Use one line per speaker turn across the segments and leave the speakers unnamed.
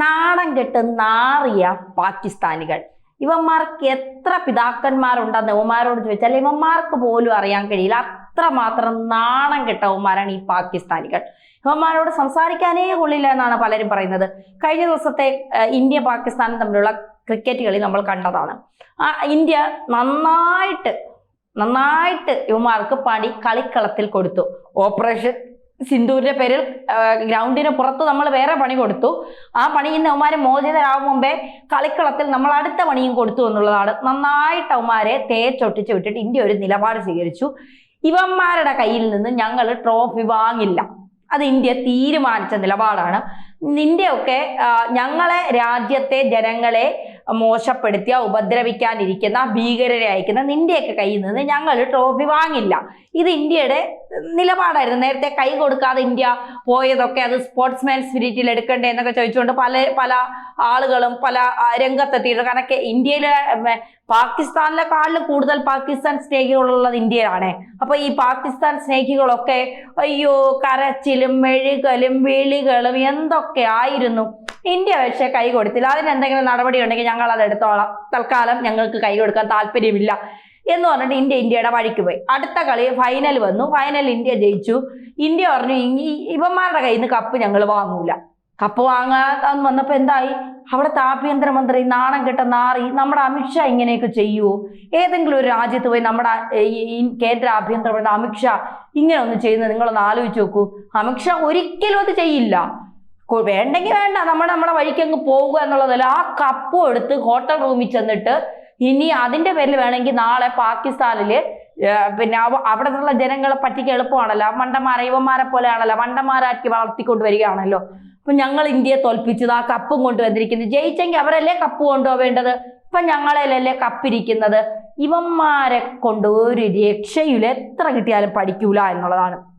നാണം കെട്ട് നാറിയ പാകിസ്ഥാനികൾ. ഇവന്മാർക്ക് എത്ര പിതാക്കന്മാരുണ്ടെന്ന് ഇവന്മാരോട് ചോദിച്ചാൽ ഇവന്മാർക്ക് പോലും അറിയാൻ കഴിയില്ല. അത്രമാത്രം നാണം കെട്ടവന്മാരാണ് ഈ പാകിസ്ഥാനികൾ. ഇവന്മാരോട് സംസാരിക്കാനേ കൊള്ളില്ല എന്നാണ് പലരും പറയുന്നത്. കഴിഞ്ഞ ദിവസത്തെ ഇന്ത്യ പാകിസ്ഥാനും തമ്മിലുള്ള ക്രിക്കറ്റ് കളി നമ്മൾ കണ്ടതാണ്. ഇന്ത്യ നന്നായിട്ട് നന്നായിട്ട് ഇവന്മാർക്ക് പണി കളിക്കളത്തിൽ കൊടുത്തു. ഓപ്പറേഷൻ സിന്ധൂരിന്റെ പേരിൽ ഗ്രൗണ്ടിന് പുറത്ത് നമ്മൾ വേറെ പണി കൊടുത്തു. ആ പണിയിൽ അവന്മാരെ മോചിതരാകും മുമ്പേ കളിക്കളത്തിൽ നമ്മൾ അടുത്ത പണിയും കൊടുത്തു എന്നുള്ളതാണ്. നന്നായിട്ട് അവന്മാരെ തേച്ചൊട്ടിച്ച് വിട്ടിട്ട് ഇന്ത്യ ഒരു നിലപാട് സ്വീകരിച്ചു. ഇവന്മാരുടെ കയ്യിൽ നിന്ന് ഞങ്ങൾ ട്രോഫി വാങ്ങില്ല. അത് ഇന്ത്യ തീരുമാനിച്ച നിലപാടാണ്. ഇന്ത്യയൊക്കെ ഞങ്ങളെ രാജ്യത്തെ ജനങ്ങളെ മോശപ്പെടുത്തിയ ഉപദ്രവിക്കാനിരിക്കുന്ന ഭീകരരെ അയക്കുന്ന നിന്റെയൊക്കെ കയ്യിൽ നിന്ന് ഞങ്ങൾ ട്രോഫി വാങ്ങില്ല. ഇത് ഇന്ത്യയുടെ നിലപാടായിരുന്നു. നേരത്തെ കൈ കൊടുക്കാതെ ഇന്ത്യ പോയതൊക്കെ അത് സ്പോർട്സ്മാൻ സ്പിരിറ്റിൽ എടുക്കണ്ടേ എന്നൊക്കെ ചോദിച്ചുകൊണ്ട് പല പല ആളുകളും പല രംഗത്തെത്തിയിട്ടുണ്ട്. രംഗത്തെത്തിയിട്ട് കാരണം ഇന്ത്യയിലെ പാകിസ്ഥാനിലെ പാകിസ്ഥാനിലെക്കാളിലും കൂടുതൽ പാകിസ്ഥാൻ സ്നേഹികളുള്ളത് ഇന്ത്യയിലാണ്. അപ്പൊ ഈ പാകിസ്ഥാൻ സ്നേഹികളൊക്കെ അയ്യോ കരച്ചിലും മെഴുകലും വിളികളും എന്തൊക്കെ ആയിരുന്നു ഇന്ത്യ പക്ഷേ കൈ കൊടുത്തില്ല. അതിന് എന്തെങ്കിലും നടപടി ഉണ്ടെങ്കിൽ ഞങ്ങൾ അത് എടുത്തോളാം. തൽക്കാലം ഞങ്ങൾക്ക് കൈ കൊടുക്കാൻ താല്പര്യമില്ല എന്ന് പറഞ്ഞിട്ട് ഇന്ത്യ ഇന്ത്യയുടെ വഴിക്ക് പോയി. അടുത്ത കളി ഫൈനൽ വന്നു. ഫൈനൽ ഇന്ത്യ ജയിച്ചു. ഇന്ത്യ പറഞ്ഞു ഇവന്മാരുടെ കയ്യിൽ നിന്ന് കപ്പ് ഞങ്ങൾ വാങ്ങൂല. കപ്പ് വാങ്ങാൻ വന്നപ്പോൾ എന്തായി? അവിടുത്തെ ആഭ്യന്തരമന്ത്രി നാണം കെട്ട നാറി നമ്മുടെ അമിത്ഷാ ഇങ്ങനെയൊക്കെ ചെയ്യുവോ ഏതെങ്കിലും ഒരു രാജ്യത്ത് പോയി നമ്മുടെ ഈ കേന്ദ്ര ആഭ്യന്തരമന്ത്രി അമിത്ഷാ ഇങ്ങനെ ഒന്ന് ചെയ്യുന്നത് നിങ്ങളൊന്ന് ആലോചിച്ച് നോക്കൂ. അമിത്ഷാ ഒരിക്കലും അത് ചെയ്യില്ല. വേണ്ടെങ്കിൽ വേണ്ട നമ്മൾ നമ്മുടെ വഴിക്ക് അങ്ങ് പോവുക എന്നുള്ളതല്ല. ആ കപ്പും എടുത്ത് ഹോട്ടൽ റൂമിൽ ചെന്നിട്ട് ഇനി അതിന്റെ പേരിൽ വേണമെങ്കിൽ നാളെ പാകിസ്ഥാനിൽ പിന്നെ അവ- അവിടെ നിന്നുള്ള ജനങ്ങളെ പറ്റിക്ക് എളുപ്പമാണല്ലോ. ആ മണ്ടന്മാരെ ഇവന്മാരെ പോലെയാണല്ലോ. മണ്ടന്മാരാക്കി വളർത്തിക്കൊണ്ട് വരികയാണല്ലോ. അപ്പൊ ഞങ്ങൾ ഇന്ത്യയെ തോൽപ്പിച്ചത് ആ കപ്പും കൊണ്ടുവന്നിരിക്കുന്നത് ജയിച്ചെങ്കിൽ അവരല്ലേ കപ്പ് കൊണ്ടുപോവേണ്ടത്? ഇപ്പൊ ഞങ്ങളേലല്ലേ കപ്പിരിക്കുന്നത് ഇവന്മാരെ കൊണ്ട് ഒരു രക്ഷയിൽ എത്ര കിട്ടിയാലും പഠിക്കൂല എന്നുള്ളതാണ്.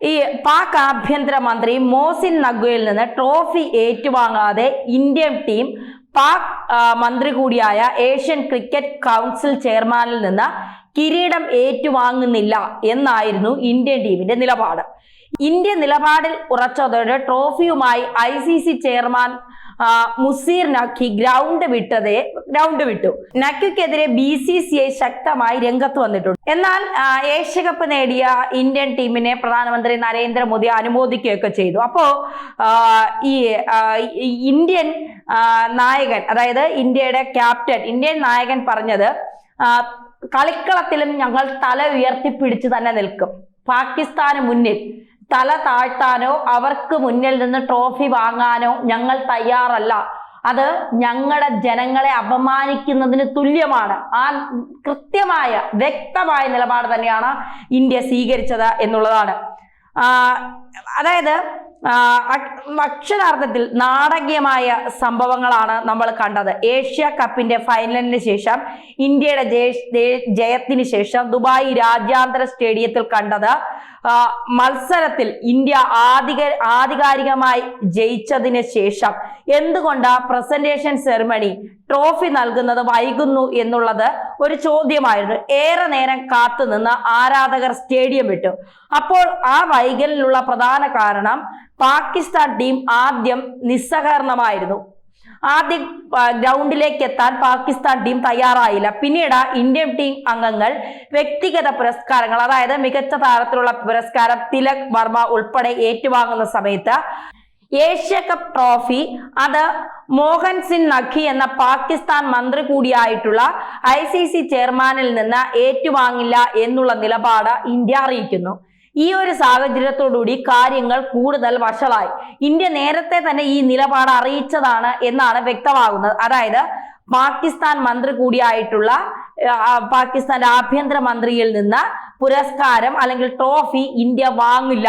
ഈ പാക് ആഭ്യന്തരമന്ത്രി മോസിൻ നഗ്വയിൽ നിന്ന് ട്രോഫി ഏറ്റുവാങ്ങാതെ ഇന്ത്യൻ ടീം പാക് മന്ത്രി കൂടിയായ ഏഷ്യൻ ക്രിക്കറ്റ് കൗൺസിൽ ചെയർമാനിൽ നിന്ന് കിരീടം ഏറ്റുവാങ്ങുന്നില്ല എന്നായിരുന്നു ഇന്ത്യൻ ടീമിന്റെ നിലപാട്. ഇന്ത്യ നിലപാടിൽ ഉറച്ചതോടെ ട്രോഫിയുമായി ഐ ചെയർമാൻ മുസീർ നഖി ഗ്രൗണ്ട് വിട്ടതേ ഗ്രൗണ്ട് വിട്ടു. നഖിക്കെതിരെ ബി സി സി ഐ ശക്തമായി രംഗത്ത് വന്നിട്ടുണ്ട്. എന്നാൽ ഏഷ്യകപ്പ് ഏഷ്യ കപ്പ് നേടിയ ഇന്ത്യൻ ടീമിനെ പ്രധാനമന്ത്രി നരേന്ദ്രമോദി അനുമോദിക്കുകയൊക്കെ ചെയ്തു. അപ്പോ ഈ ഇന്ത്യൻ നായകൻ അതായത് ഇന്ത്യയുടെ ക്യാപ്റ്റൻ ഇന്ത്യൻ നായകൻ പറഞ്ഞത് കളിക്കളത്തിലും ഞങ്ങൾ തല ഉയർത്തിപ്പിടിച്ച് തന്നെ നിൽക്കും. പാകിസ്ഥാന് മുന്നിൽ തല താഴ്ത്താനോ അവർക്ക് മുന്നിൽ നിന്ന് ട്രോഫി വാങ്ങാനോ ഞങ്ങൾ തയ്യാറല്ല. അത് ഞങ്ങളുടെ ജനങ്ങളെ അപമാനിക്കുന്നതിന് തുല്യമാണ്. ആ കൃത്യമായ വ്യക്തമായ നിലപാട് തന്നെയാണ് ഇന്ത്യ സ്വീകരിച്ചത് എന്നുള്ളതാണ്. അതായത് അക്ഷരാർത്ഥത്തിൽ നാടകീയമായ സംഭവങ്ങളാണ് നമ്മൾ കണ്ടത്. ഏഷ്യ കപ്പിന്റെ ഫൈനലിന് ശേഷം ഇന്ത്യയുടെ ജയ- ജയ- ജയത്തിന് ശേഷം ദുബായ് രാജ്യാന്തര സ്റ്റേഡിയത്തിൽ കണ്ടത് മത്സരത്തിൽ ഇന്ത്യ ആധിക ആധികാരികമായി ജയിച്ചതിന് ശേഷം എന്തുകൊണ്ട് പ്രസന്റേഷൻ സെറിമണി ട്രോഫി നൽകുന്നത് വൈകുന്നു എന്നുള്ളത് ഒരു ചോദ്യമായിരുന്നു. ഏറെ നേരം കാത്തുനിന്ന് ആരാധകർ സ്റ്റേഡിയം വിട്ടു. അപ്പോൾ ആ വൈകലിനുള്ള പ്രധാന കാരണം പാകിസ്ഥാൻ ടീം ആദ്യം നിസ്സഹകരണമായിരുന്നു. ആദ്യം ഗ്രൗണ്ടിലേക്ക് എത്താൻ പാകിസ്ഥാൻ ടീം തയ്യാറായില്ല. പിന്നീട് ഇന്ത്യൻ ടീം അംഗങ്ങൾ വ്യക്തിഗത പുരസ്കാരങ്ങൾ അതായത് മികച്ച താരത്തിലുള്ള പുരസ്കാരം തിലക് വർമ്മ ഉൾപ്പെടെ ഏറ്റുവാങ്ങുന്ന സമയത്ത് ഏഷ്യ കപ്പ് ട്രോഫി അത് മോഹൻ സിംഗ് നഖി എന്ന പാകിസ്ഥാൻ മന്ത്രി കൂടിയായിട്ടുള്ള ഐ സി സി ചെയർമാനിൽ നിന്ന് ഏറ്റുവാങ്ങില്ല എന്നുള്ള നിലപാട് ഇന്ത്യ അറിയിക്കുന്നു. ഈ ഒരു സാഹചര്യത്തോടുകൂടി കാര്യങ്ങൾ കൂടുതൽ വഷളായി. ഇന്ത്യ നേരത്തെ തന്നെ ഈ നിലപാട് അറിയിച്ചതാണ് എന്നാണ് വ്യക്തമാകുന്നത്. അതായത് പാകിസ്ഥാൻ മന്ത്രി കൂടിയായിട്ടുള്ള പാകിസ്ഥാന്റെ ആഭ്യന്തര മന്ത്രിയിൽ നിന്ന് പുരസ്കാരം അല്ലെങ്കിൽ ട്രോഫി ഇന്ത്യ വാങ്ങില്ല.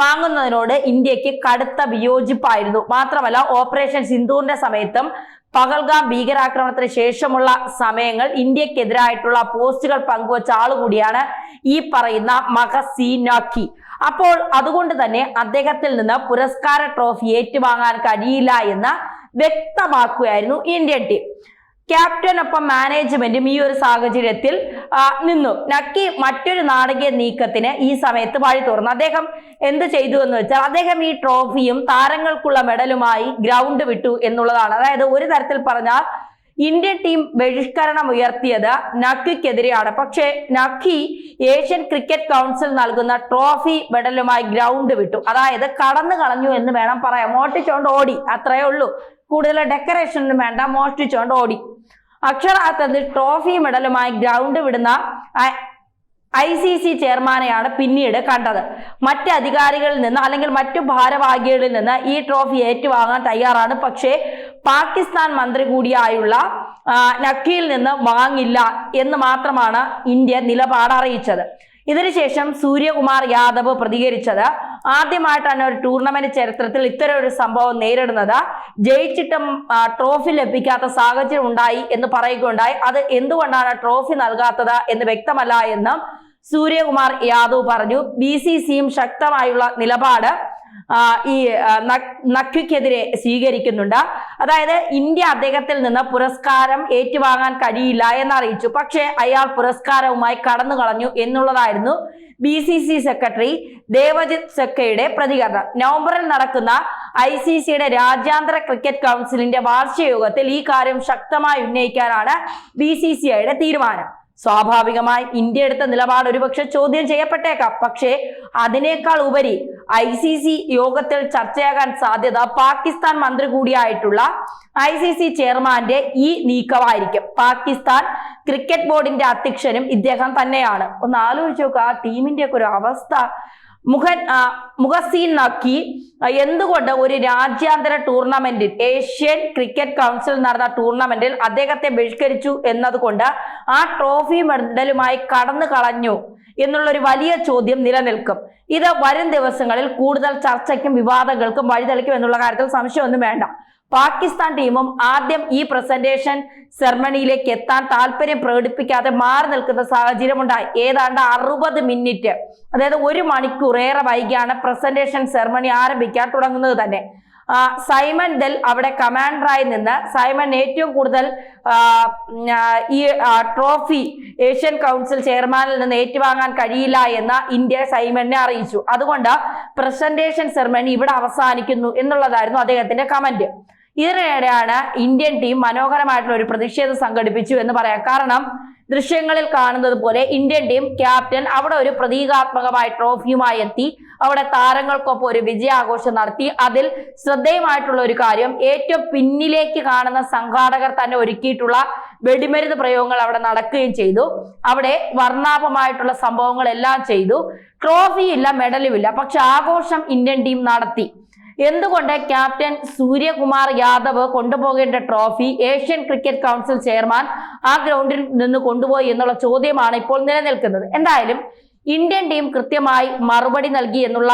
വാങ്ങുന്നതിനോട് ഇന്ത്യയ്ക്ക് കടുത്ത വിയോജിപ്പായിരുന്നു. മാത്രമല്ല ഓപ്പറേഷൻ സിന്ധുവിന്റെ സമയത്തും പകൽഗാം ഭീകരാക്രമണത്തിന് ശേഷമുള്ള സമയങ്ങൾ ഇന്ത്യക്കെതിരായിട്ടുള്ള പോസ്റ്റുകൾ പങ്കുവച്ച ആളുകൂടിയാണ് ഈ പറയുന്ന മഹസീനാക്കി. അപ്പോൾ അതുകൊണ്ട് തന്നെ അദ്ദേഹത്തിൽ നിന്ന് പുരസ്കാര ട്രോഫി ഏറ്റുവാങ്ങാൻ കഴിയില്ല എന്ന് വ്യക്തമാക്കുകയായിരുന്നു ഇന്ത്യൻ ടീം. ക്യാപ്റ്റനൊപ്പം മാനേജ്മെന്റും ഈ ഒരു സാഹചര്യത്തിൽ നിന്നു. നക്കി മറ്റൊരു നാടകീയ നീക്കത്തിന് ഈ സമയത്ത് വഴി തുറന്നു. അദ്ദേഹം എന്ത് ചെയ്തു എന്ന് വെച്ചാൽ അദ്ദേഹം ഈ ട്രോഫിയും താരങ്ങൾക്കുള്ള മെഡലുമായി ഗ്രൗണ്ട് വിട്ടു എന്നുള്ളതാണ്. അതായത് ഒരു തരത്തിൽ പറഞ്ഞാൽ ഇന്ത്യൻ ടീം ബഹിഷ്കരണം ഉയർത്തിയത് നക്കിക്കെതിരെയാണ് പക്ഷേ നക്കി ഏഷ്യൻ ക്രിക്കറ്റ് കൗൺസിൽ നൽകുന്ന ട്രോഫി മെഡലുമായി ഗ്രൗണ്ട് വിട്ടു. അതായത് കടന്നു കളഞ്ഞു എന്ന് വേണം പറയാം മോഷ്ടിച്ചോണ്ട് ഓടി. അത്രയേ ഉള്ളൂ. കൂടുതൽ ഡെക്കറേഷനും വേണ്ട. മോഷ്ടിച്ചോണ്ട് ഓടി. അക്ഷരാർത്ഥത്തിൽ ട്രോഫി മെഡലുമായി ഗ്രൗണ്ട് വിടുന്ന ഐ സി സി ചെയർമാനെയാണ് പിന്നീട് കണ്ടത്. മറ്റ് അധികാരികളിൽ നിന്ന് അല്ലെങ്കിൽ മറ്റു ഭാരവാഹികളിൽ നിന്ന് ഈ ട്രോഫി ഏറ്റുവാങ്ങാൻ തയ്യാറാണ്. പക്ഷേ പാകിസ്ഥാൻ മന്ത്രി കൂടിയായുള്ള നക്കിയിൽ നിന്ന് വാങ്ങില്ല എന്ന് മാത്രമാണ് ഇന്ത്യ നിലപാട് അറിയിച്ചത്. ഇതിനുശേഷം സൂര്യകുമാർ യാദവ് പ്രതികരിച്ചത് ആദ്യമായിട്ടാണ് ഒരു ടൂർണമെന്റ് ചരിത്രത്തിൽ ഇത്തരം ഒരു സംഭവം നേരിടുന്നത്. ജയിച്ചിട്ടും ട്രോഫി ലഭിക്കാത്ത സാഹചര്യം ഉണ്ടായി എന്ന് പറയുകയുണ്ടായി. അത് എന്തുകൊണ്ടാണ് ട്രോഫി നൽകാത്തത് എന്ന് വ്യക്തമല്ല എന്നും സൂര്യകുമാർ യാദവ് പറഞ്ഞു. ബി സി സിയും ശക്തമായുള്ള നിലപാട് ഈ നഖ്വിക്കെതിരെ സ്വീകരിക്കുന്നുണ്ട്. അതായത് ഇന്ത്യ അദ്ദേഹത്തിൽ നിന്ന് പുരസ്കാരം ഏറ്റുവാങ്ങാൻ കഴിയില്ല എന്നറിയിച്ചു. പക്ഷേ അയാൾ പുരസ്കാരവുമായി കടന്നു കളഞ്ഞു എന്നുള്ളതായിരുന്നു B C C secretary Devajit സെക്കയുടെ പ്രതികരണം. നവംബറിൽ നടക്കുന്ന ഐ സി സിയുടെ രാജ്യാന്തര ക്രിക്കറ്റ് കൗൺസിലിന്റെ വാർഷിക യോഗത്തിൽ ഈ കാര്യം ശക്തമായി ഉന്നയിക്കാനാണ് ബി സി സി ഐയുടെ തീരുമാനം. സ്വാഭാവികമായി ഇന്ത്യ എടുത്ത നിലപാട് ഒരുപക്ഷെ ചോദ്യം ചെയ്യപ്പെട്ടേക്കാം. പക്ഷേ അതിനേക്കാൾ ഉപരി ഐ സി സി യോഗത്തിൽ ചർച്ചയാകാൻ സാധ്യത പാകിസ്ഥാൻ മന്ത്രി കൂടിയായിട്ടുള്ള ഐ സി സി ചെയർമാന്റെ ഈ നീക്കമായിരിക്കും. പാകിസ്ഥാൻ ക്രിക്കറ്റ് ബോർഡിന്റെ അധ്യക്ഷനും ഇദ്ദേഹം തന്നെയാണ്. ഒന്ന് ആലോചിച്ച് നോക്കുക ആ ടീമിന്റെ ഒക്കെ ഒരു അവസ്ഥ മുഖൻ മുഖസീൻ നക്കി എന്തുകൊണ്ട് ഒരു രാജ്യാന്തര ടൂർണമെന്റിൽ ഏഷ്യൻ ക്രിക്കറ്റ് കൗൺസിൽ നടന്ന ടൂർണമെന്റിൽ അദ്ദേഹത്തെ ബഹിഷ്കരിച്ചു എന്നതുകൊണ്ട് ആ ട്രോഫി മെഡലുമായി കടന്നു കളഞ്ഞു എന്നുള്ളൊരു വലിയ ചോദ്യം നിലനിൽക്കും. ഇത് വരും ദിവസങ്ങളിൽ കൂടുതൽ ചർച്ചയ്ക്കും വിവാദങ്ങൾക്കും വഴിതെളിക്കും എന്നുള്ള കാര്യത്തിൽ സംശയമൊന്നും വേണ്ട. പാകിസ്ഥാൻ ടീമും ആദ്യം ഈ പ്രസന്റേഷൻ സെർമണിയിലേക്ക് എത്താൻ താല്പര്യം പ്രകടിപ്പിക്കാതെ മാറി നിൽക്കുന്ന സാഹചര്യം ഉണ്ടായി ഏതാണ്ട് അറുപത് മിനിറ്റ് അതായത് ഒരു മണിക്കൂർ ഏറെ വൈകിയാണ് പ്രസന്റേഷൻ സെർമണി ആരംഭിക്കാൻ തുടങ്ങുന്നത് തന്നെ. സൈമൺ ദൽ അവിടെ കമാൻഡറായി നിന്ന് സൈമൺ ഏറ്റവും കൂടുതൽ ഈ ട്രോഫി ഏഷ്യൻ കൗൺസിൽ ചെയർമാനിൽ നിന്ന് ഏറ്റുവാങ്ങാൻ കഴിയില്ല എന്ന് ഇന്ത്യ സൈമണിനെ അറിയിച്ചു. അതുകൊണ്ട് പ്രസന്റേഷൻ സെർമണി ഇവിടെ അവസാനിക്കുന്നു എന്നുള്ളതായിരുന്നു അദ്ദേഹത്തിന്റെ കമന്റ് ഇതിനിടെയാണ് ഇന്ത്യൻ ടീം മനോഹരമായിട്ടുള്ള ഒരു പ്രതിഷേധം സംഘടിപ്പിച്ചു എന്ന് പറയാം. കാരണം ദൃശ്യങ്ങളിൽ കാണുന്നത് പോലെ ഇന്ത്യൻ ടീം ക്യാപ്റ്റൻ അവിടെ ഒരു പ്രതീകാത്മകമായ ട്രോഫിയുമായി എത്തി. അവിടെ താരങ്ങൾക്കൊപ്പം ഒരു വിജയാഘോഷം നടത്തി. അതിൽ ശ്രദ്ധേയമായിട്ടുള്ള ഒരു കാര്യം ഏറ്റവും പിന്നിലേക്ക് കാണുന്ന സംഘാടകർ തന്നെ ഒരുക്കിയിട്ടുള്ള വെടിമരുന്ന് പ്രയോഗങ്ങൾ അവിടെ നടക്കുകയും ചെയ്തു. അവിടെ വർണാഭമായിട്ടുള്ള സംഭവങ്ങളെല്ലാം ചെയ്തു. ട്രോഫിയില്ല മെഡലുമില്ല. പക്ഷെ ആഘോഷം ഇന്ത്യൻ ടീം നടത്തി. എന്തുകൊണ്ട് ക്യാപ്റ്റൻ സൂര്യകുമാർ യാദവ് കൊണ്ടുപോകേണ്ട trophy Asian cricket council chairman ആ ഗ്രൗണ്ടിൽ നിന്ന് കൊണ്ടുപോയി എന്നുള്ള ചോദ്യമാണ് ഇപ്പോൾ നിലനിൽക്കുന്നത്. എന്തായാലും ഇന്ത്യൻ ടീം കൃത്യമായി മറുപടി നൽകി എന്നുള്ള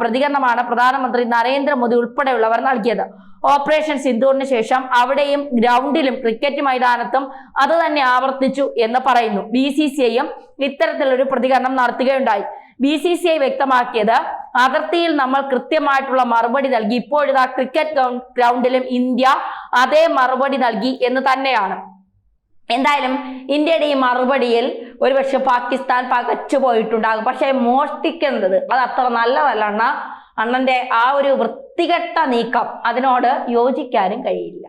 പ്രതികരണമാണ് പ്രധാനമന്ത്രി നരേന്ദ്രമോദി ഉൾപ്പെടെയുള്ളവർ നൽകിയത്. ഓപ്പറേഷൻ സിന്ധൂറിന് ശേഷം അവിടെയും ഗ്രൗണ്ടിലും ക്രിക്കറ്റ് മൈതാനത്തും അത് തന്നെ ആവർത്തിച്ചു എന്ന് പറയുന്നു. ബി സി സി ഐയും ഇത്തരത്തിലൊരു പ്രതികരണം നടത്തുകയുണ്ടായി. ബി സി സി ഐ വ്യക്തമാക്കിയത് അതിർത്തിയിൽ നമ്മൾ കൃത്യമായിട്ടുള്ള മറുപടി നൽകി. ഇപ്പോഴിതാ ക്രിക്കറ്റ് ഗ്രൗണ്ടിലും ഇന്ത്യ അതേ മറുപടി നൽകി എന്ന് തന്നെയാണ്. എന്തായാലും ഇന്ത്യയുടെ ഈ മറുപടിയിൽ ഒരുപക്ഷെ പാകിസ്ഥാൻ പകച്ചു പോയിട്ടുണ്ടാകും. പക്ഷെ മോഷ്ടിക്കുന്നത് അത് അത്ര നല്ലതല്ല അണ്ണ. അണ്ണന്റെ ആ ഒരു വൃത്തികെട്ട നീക്കം അതിനോട് യോജിക്കാനും കഴിയില്ല.